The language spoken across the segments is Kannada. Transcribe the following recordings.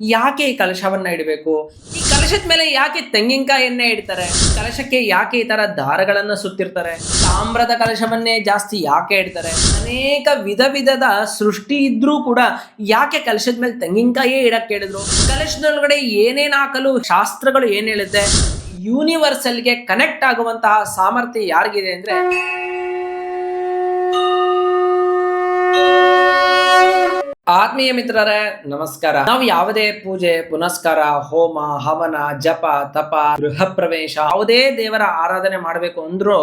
ಯಾಕೆ ಈ ಕಲಶವನ್ನ ಇಡಬೇಕು? ಈ ಕಲಶದ ಮೇಲೆ ಯಾಕೆ ತೆಂಗಿನಕಾಯಿ ಎಣ್ಣೆ ಇಡ್ತಾರೆ? ಕಲಶಕ್ಕೆ ಯಾಕೆ ಈ ತರ ದಾರಗಳನ್ನ ಸುತ್ತಿರ್ತಾರೆ? ತಾಮ್ರದ ಕಲಶವನ್ನೇ ಜಾಸ್ತಿ ಯಾಕೆ ಇಡ್ತಾರೆ? ಅನೇಕ ವಿಧ ವಿಧದ ಸೃಷ್ಟಿ ಇದ್ರೂ ಕೂಡ ಯಾಕೆ ಕಲಶದ ಮೇಲೆ ತೆಂಗಿನಕಾಯೇ ಇಡಕ್ಕೆ ಹೇಳಿದ್ರು? ಕಲಶದೊಳಗಡೆ ಏನೇನ್ ಹಾಕಲು ಶಾಸ್ತ್ರಗಳು ಏನ್ ಹೇಳುತ್ತೆ? ಯೂನಿವರ್ಸಲ್ಗೆ ಕನೆಕ್ಟ್ ಆಗುವಂತಹ ಸಾಮರ್ಥ್ಯ ಯಾರಿಗಿದೆ ಅಂದ್ರೆ ಆತ್ಮೀಯ ಮಿತ್ರರೇ, ನಮಸ್ಕಾರ. ನಾವು ಯಾವುದೇ ಪೂಜೆ, ಪುನಸ್ಕಾರ, ಹೋಮ, ಹವನ, ಜಪ, ತಪ, ಗೃಹ ಪ್ರವೇಶ, ಯಾವುದೇ ದೇವರ ಆರಾಧನೆ ಮಾಡಬೇಕು ಅಂದ್ರೂ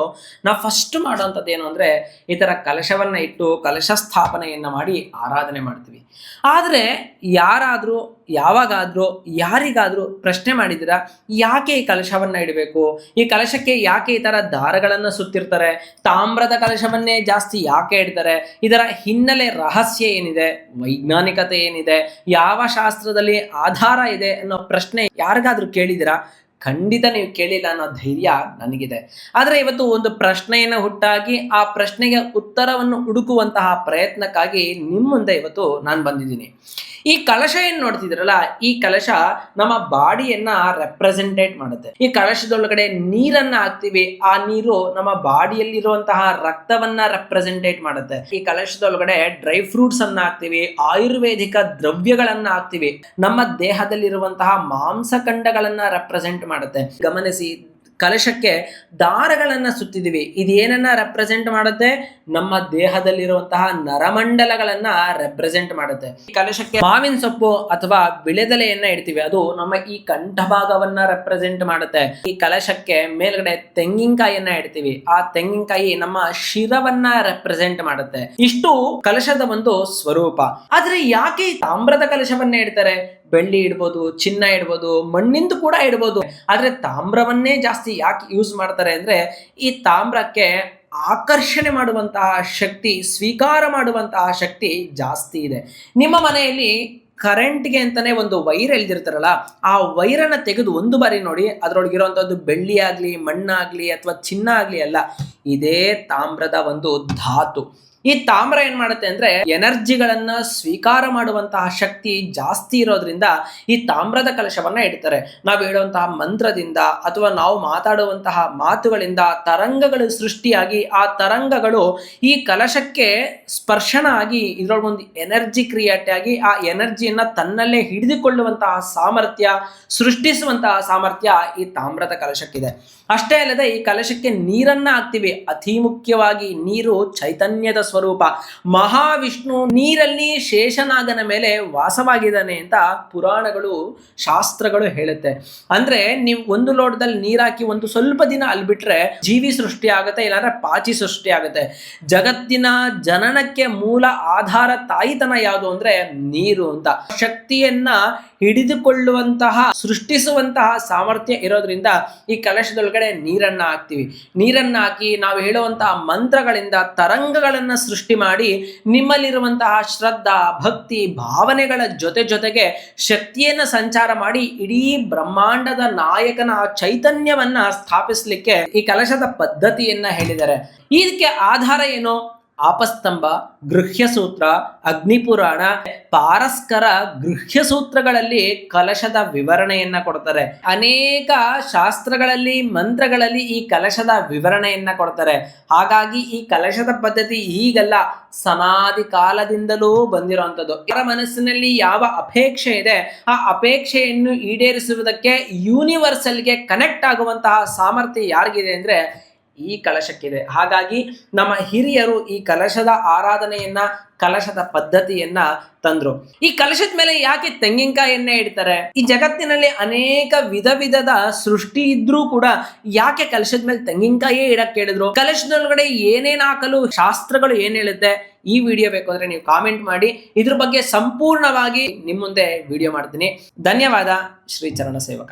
ನಾವು ಫಸ್ಟ್ ಮಾಡುವಂಥದ್ದು ಏನು ಅಂದ್ರೆ ಈ ತರ ಕಲಶವನ್ನ ಇಟ್ಟು ಕಲಶ ಸ್ಥಾಪನೆಯನ್ನ ಮಾಡಿ ಆರಾಧನೆ ಮಾಡ್ತೀವಿ. ಆದ್ರೆ ಯಾರಾದ್ರೂ ಯಾವಾಗಾದ್ರೂ, ಯಾರಿಗಾದರೂ ಪ್ರಶ್ನೆ ಮಾಡಿದಿರಾ ಯಾಕೆ ಈ ಕಲಶವನ್ನ ಇಡಬೇಕು? ಈ ಕಲಶಕ್ಕೆ ಯಾಕೆ ಈ ತರ ದಾರಗಳನ್ನು ಸುತ್ತಿರ್ತಾರೆ? ತಾಮ್ರದ ಕಲಶವನ್ನೇ ಜಾಸ್ತಿ ಯಾಕೆ ಇಡ್ತಾರೆ? ಇದರ ಹಿನ್ನೆಲೆ ರಹಸ್ಯ ಏನಿದೆ? ವೈಜ್ಞಾನಿಕತೆ ಏನಿದೆ? ಯಾವ ಶಾಸ್ತ್ರದಲ್ಲಿ ಆಧಾರ ಇದೆ ಅನ್ನೋ ಪ್ರಶ್ನೆ ಯಾರಿಗಾದರೂ ಕೇಳಿದಿರಾ ಖಂಡಿತ ನೀವು ಕೇಳಿಲ್ಲ ಅನ್ನೋ ಧೈರ್ಯ ನನಗಿದೆ. ಆದರೆ ಇವತ್ತು ಒಂದು ಪ್ರಶ್ನೆಯನ್ನು ಹುಟ್ಟಾಗಿ ಆ ಪ್ರಶ್ನೆಗೆ ಉತ್ತರವನ್ನು ಹುಡುಕುವಂತಹ ಪ್ರಯತ್ನಕ್ಕಾಗಿ ನಿಮ್ಮ ಮುಂದೆ ಇವತ್ತು ನಾನು ಬಂದಿದ್ದೀನಿ. ಈ ಕಲಶ ಏನ್ ನೋಡ್ತಿದ್ರಲ್ಲ, ಈ ಕಲಶ ನಮ್ಮ ಬಾಡಿಯನ್ನ ರೆಪ್ರೆಸೆಂಟೇಟ್ ಮಾಡುತ್ತೆ. ಈ ಕಲಶದೊಳಗಡೆ ನೀರನ್ನ ಹಾಕ್ತಿವಿ, ಆ ನೀರು ನಮ್ಮ ಬಾಡಿಯಲ್ಲಿರುವಂತಹ ರಕ್ತವನ್ನ ರೆಪ್ರೆಸೆಂಟೇಟ್ ಮಾಡುತ್ತೆ. ಈ ಕಲಶದೊಳಗಡೆ ಡ್ರೈ ಫ್ರೂಟ್ಸ್ ಅನ್ನ ಹಾಕ್ತಿವಿ, ಆಯುರ್ವೇದಿಕ ದ್ರವ್ಯಗಳನ್ನ ಹಾಕ್ತಿವಿ. ನಮ್ಮ ದೇಹದಲ್ಲಿರುವಂತಹ ಮಾಂಸಖಂಡಗಳನ್ನ ರೆಪ್ರೆಸೆಂಟ್ ಮಾಡುತ್ತೆ. ಗಮನಿಸಿ, ಕಲಶಕ್ಕೆ ದಾರಗಳನ್ನ ಸುತ್ತಿದ್ದೀವಿ. ಇದು ರೆಪ್ರೆಸೆಂಟ್ ಮಾಡುತ್ತೆ? ನಮ್ಮ ದೇಹದಲ್ಲಿರುವಂತಹ ನರಮಂಡಲಗಳನ್ನ ರೆಪ್ರೆಸೆಂಟ್ ಮಾಡುತ್ತೆ. ಈ ಕಲಶಕ್ಕೆ ಮಾವಿನ ಸೊಪ್ಪು ಅಥವಾ ಬಿಳೆದಲೆಯನ್ನ ಇಡ್ತೀವಿ. ಅದು ನಮ್ಮ ಈ ಕಂಠ ಭಾಗವನ್ನ ರೆಪ್ರೆಸೆಂಟ್ ಮಾಡುತ್ತೆ. ಈ ಕಲಶಕ್ಕೆ ಮೇಲ್ಗಡೆ ತೆಂಗಿನಕಾಯಿಯನ್ನ ಇಡ್ತೀವಿ. ಆ ತೆಂಗಿನಕಾಯಿ ನಮ್ಮ ಶಿರವನ್ನ ರೆಪ್ರೆಸೆಂಟ್ ಮಾಡುತ್ತೆ. ಇಷ್ಟು ಕಲಶದ ಒಂದು ಸ್ವರೂಪ. ಆದ್ರೆ ಯಾಕೆ ತಾಮ್ರದ ಕಲಶವನ್ನ ಇಡ್ತಾರೆ? ಬೆಳ್ಳಿ ಇಡ್ಬೋದು, ಚಿನ್ನ ಇಡ್ಬೋದು, ಮಣ್ಣಿಂದು ಕೂಡ ಇಡ್ಬೋದು. ಆದರೆ ತಾಮ್ರವನ್ನೇ ಜಾಸ್ತಿ ಯಾಕೆ ಯೂಸ್ ಮಾಡ್ತಾರೆ ಅಂದ್ರೆ ಈ ತಾಮ್ರಕ್ಕೆ ಆಕರ್ಷಣೆ ಮಾಡುವಂತಹ ಶಕ್ತಿ, ಸ್ವೀಕಾರ ಮಾಡುವಂತಹ ಶಕ್ತಿ ಜಾಸ್ತಿ ಇದೆ. ನಿಮ್ಮ ಮನೆಯಲ್ಲಿ ಕರೆಂಟ್ಗೆ ಅಂತಾನೆ ಒಂದು ವೈರ್ ಎಳ್ದಿರ್ತಾರಲ್ಲ, ಆ ವೈರನ್ನು ತೆಗೆದು ಒಂದು ಬಾರಿ ನೋಡಿ ಅದರೊಳಗಿರುವಂಥದ್ದು ಬೆಳ್ಳಿ ಆಗಲಿ, ಮಣ್ಣಾಗಲಿ ಅಥವಾ ಚಿನ್ನ ಆಗಲಿ ಅಲ್ಲ, ಇದೇ ತಾಮ್ರದ ಒಂದು ಧಾತು. ಈ ತಾಮ್ರ ಏನ್ ಮಾಡುತ್ತೆ ಅಂದ್ರೆ ಎನರ್ಜಿಗಳನ್ನ ಸ್ವೀಕಾರ ಮಾಡುವಂತಹ ಶಕ್ತಿ ಜಾಸ್ತಿ ಇರೋದ್ರಿಂದ ಈ ತಾಮ್ರದ ಕಲಶವನ್ನ ಇಡ್ತಾರೆ. ನಾವು ಹೇಳುವಂತಹ ಮಂತ್ರದಿಂದ ಅಥವಾ ನಾವು ಮಾತಾಡುವಂತಹ ಮಾತುಗಳಿಂದ ತರಂಗಗಳು ಸೃಷ್ಟಿಯಾಗಿ ಆ ತರಂಗಗಳು ಈ ಕಲಶಕ್ಕೆ ಸ್ಪರ್ಶನ ಆಗಿ ಇದ್ರೊಳಗೊಂದು ಎನರ್ಜಿ ಕ್ರಿಯೇಟ್ ಆಗಿ ಆ ಎನರ್ಜಿಯನ್ನ ತನ್ನಲ್ಲೇ ಹಿಡಿದುಕೊಳ್ಳುವಂತಹ ಸಾಮರ್ಥ್ಯ, ಸೃಷ್ಟಿಸುವಂತಹ ಸಾಮರ್ಥ್ಯ ಈ ತಾಮ್ರದ ಕಲಶಕ್ಕಿದೆ. ಅಷ್ಟೇ ಅಲ್ಲದೆ ಈ ಕಲಶಕ್ಕೆ ನೀರನ್ನ ಹಾಕ್ತಿವಿ. ಅತಿ ಮುಖ್ಯವಾಗಿ ನೀರು ಚೈತನ್ಯದ ಸ್ವರೂಪ. ಮಹಾವಿಷ್ಣು ನೀರಲ್ಲಿ ಶೇಷನಾಗನ ಮೇಲೆ ವಾಸವಾಗಿದ್ದಾನೆ ಅಂತ ಪುರಾಣಗಳು, ಶಾಸ್ತ್ರಗಳು ಹೇಳುತ್ತೆ. ಅಂದ್ರೆ ನೀವು ಒಂದು ಲೋಟದಲ್ಲಿ ನೀರಾಕಿ ಒಂದು ಸ್ವಲ್ಪ ದಿನ ಅಲ್ಲಿ ಬಿಟ್ರೆ ಜೀವಿ ಸೃಷ್ಟಿ ಆಗುತ್ತೆ, ಇಲ್ಲಾಂದ್ರೆ ಪಾಚಿ ಸೃಷ್ಟಿ ಆಗುತ್ತೆ. ಜಗತ್ತಿನ ಜನನಕ್ಕೆ ಮೂಲ ಆಧಾರ ತಾಯಿತನ ಯಾವುದು ಅಂದ್ರೆ ನೀರು ಅಂತ. ಶಕ್ತಿಯನ್ನ ಹಿಡಿದುಕೊಳ್ಳುವಂತಹ, ಸೃಷ್ಟಿಸುವಂತಹ ಸಾಮರ್ಥ್ಯ ಇರೋದ್ರಿಂದ ಈ ಕಲಶದೊಳಗಡೆ ನೀರನ್ನ ಹಾಕ್ತಿವಿ. ನೀರನ್ನ ಹಾಕಿ ನಾವು ಹೇಳುವಂತಹ ಮಂತ್ರಗಳಿಂದ ತರಂಗಗಳನ್ನ ಸೃಷ್ಟಿ ಮಾಡಿ ನಿಮ್ಮಲ್ಲಿರುವಂತಹ ಶ್ರದ್ಧಾ, ಭಕ್ತಿ, ಭಾವನೆಗಳ ಜೊತೆ ಜೊತೆಗೆ ಶಕ್ತಿಯನ್ನ ಸಂಚಾರ ಮಾಡಿ ಇಡೀ ಬ್ರಹ್ಮಾಂಡದ ನಾಯಕನ ಚೈತನ್ಯವನ್ನ ಸ್ಥಾಪಿಸಲಿಕ್ಕೆ ಈ ಕಲಶದ ಪದ್ಧತಿಯನ್ನ ಹೇಳಿದ್ದಾರೆ. ಇದಕ್ಕೆ ಆಧಾರ ಏನು? ಆಪಸ್ತಂಭ, ಗೃಹ್ಯಸೂತ್ರ, ಅಗ್ನಿಪುರಾಣ, ಪಾರಸ್ಕರ ಗೃಹ್ಯಸೂತ್ರಗಳಲ್ಲಿ ಕಲಶದ ವಿವರಣೆಯನ್ನ ಕೊಡ್ತಾರೆ. ಅನೇಕ ಶಾಸ್ತ್ರಗಳಲ್ಲಿ, ಮಂತ್ರಗಳಲ್ಲಿ ಈ ಕಲಶದ ವಿವರಣೆಯನ್ನ ಕೊಡ್ತಾರೆ. ಹಾಗಾಗಿ ಈ ಕಲಶದ ಪದ್ಧತಿ ಈಗಲ್ಲ ಸನಾದಿ ಕಾಲದಿಂದಲೂ ಬಂದಿರುವಂಥದ್ದು ಅವರ ಮನಸ್ಸಿನಲ್ಲಿ ಯಾವ ಅಪೇಕ್ಷೆ ಇದೆ, ಆ ಅಪೇಕ್ಷೆಯನ್ನು ಈಡೇರಿಸುವುದಕ್ಕೆ ಯೂನಿವರ್ಸಲ್ಗೆ ಕನೆಕ್ಟ್ ಆಗುವಂತಹ ಸಾಮರ್ಥ್ಯ ಯಾರಿಗಿದೆ ಅಂದ್ರೆ ಈ ಕಲಶಕ್ಕಿದೆ. ಹಾಗಾಗಿ ನಮ್ಮ ಹಿರಿಯರು ಈ ಕಲಶದ ಆರಾಧನೆಯನ್ನ, ಕಲಶದ ಪದ್ಧತಿಯನ್ನ ತಂದ್ರು. ಈ ಕಲಶದ ಮೇಲೆ ಯಾಕೆ ತೆಂಗಿನಕಾಯಿ ಎಣ್ಣೆ ಇಡ್ತಾರೆ? ಈ ಜಗತ್ತಿನಲ್ಲಿ ಅನೇಕ ವಿಧ ವಿಧದ ಸೃಷ್ಟಿ ಇದ್ರೂ ಕೂಡ ಯಾಕೆ ಕಲಶದ ಮೇಲೆ ತೆಂಗಿನಕಾಯೇ ಇಡಕ್ ಹೇಳಿದ್ರು ಕಲಶದೊಳಗಡೆ ಏನೇನ್ ಹಾಕಲು ಶಾಸ್ತ್ರಗಳು ಏನ್ ಹೇಳುತ್ತೆ? ಈ ವಿಡಿಯೋ ಬೇಕು ಅಂದ್ರೆ ನೀವು ಕಾಮೆಂಟ್ ಮಾಡಿ. ಇದ್ರ ಬಗ್ಗೆ ಸಂಪೂರ್ಣವಾಗಿ ನಿಮ್ಮ ಮುಂದೆ ವಿಡಿಯೋ ಮಾಡ್ತೀನಿ. ಧನ್ಯವಾದ. ಶ್ರೀ ಚರಣ ಸೇವಕ.